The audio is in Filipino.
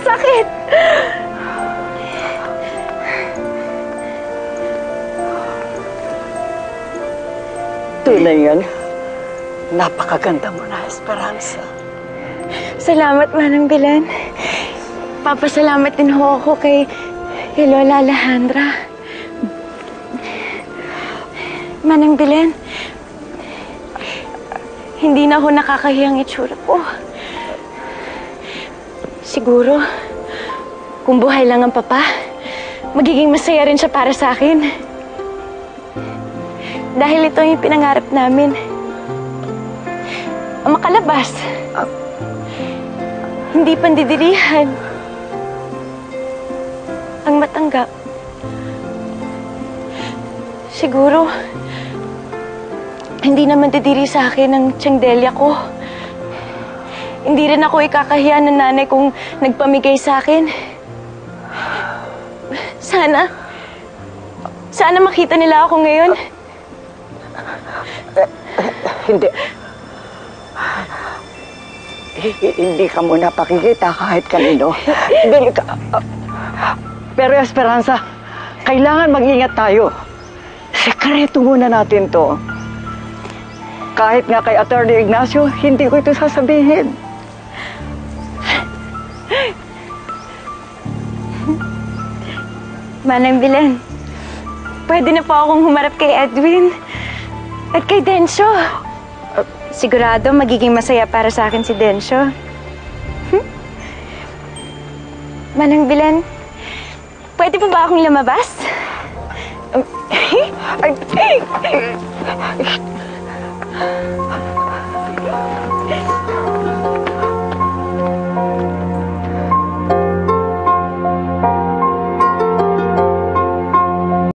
masakit. Tunay yan. Napakaganda mo na, Esperanza. Salamat, Manang Bilan. Papasalamat din ho ako kay, kay Lola Alejandra. Manang Bilan, hindi na ho nakakahiyang itsura ko. Siguro, kung buhay lang ang papa, magiging masaya rin siya para sa akin. Dahil ito yung pinangarap namin. Ang makalabas. Hindi pandidirihan. Ang matanggap. Siguro, hindi naman didiri sa akin ang tiyangdelya ko. Hindi rin ako ikakahiya ng nanay kung nagpamigay sa akin. Sana, sana makita nila ako ngayon. Hindi. Hi- Hindi ka muna pakikita kahit kanino. Dali ka. Pero Esperanza, kailangan mag-ingat tayo. Sekreto muna natin to. Kahit nga kay Attorney Ignacio, hindi ko ito sasabihin. Manang Bilan, pwede na po akong humarap kay Edwin at kay Densyo. Sigurado magiging masaya para sa akin si Densyo. Hmm? Manang Bilan, pwede pa ba akong lumabas? Ay, ay, ay.